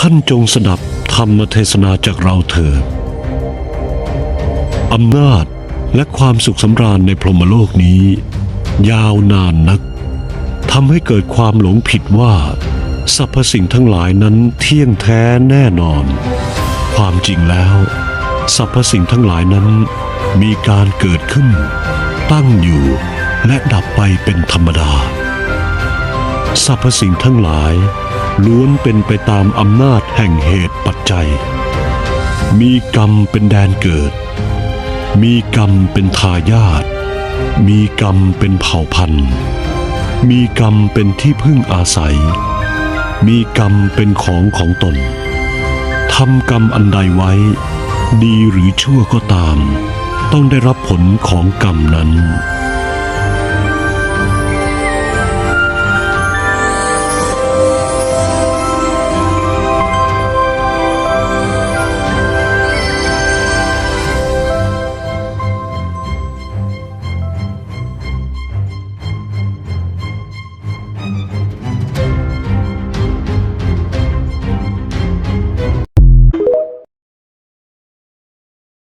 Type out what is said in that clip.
ท่านจงสดับธรรมเทศนาจากเราเถิดอำนาจและความสุขสำราญในพรหมโลกนี้ ยาวนานนักทำให้เกิดความหลงผิดว่าสรรพสิ่งทั้งหลายนั้นเที่ยงแท้แน่นอน ความจริงแล้วสรรพสิ่งทั้งหลายนั้นมีการเกิดขึ้น ตั้งอยู่และดับไปเป็นธรรมดา สรรพสิ่งทั้งหลาย ล้วนเป็นไปตามอำนาจแห่งเหตุปัจจัย มีกรรมเป็นแดนเกิด มีกรรมเป็นทายาท มีกรรมเป็นเผ่าพันธุ์ มีกรรมเป็นที่พึ่งอาศัย มีกรรมเป็นของของตน ทำกรรมอันใดไว้ ดีหรือชั่วก็ตาม ต้องได้รับผลของกรรมนั้น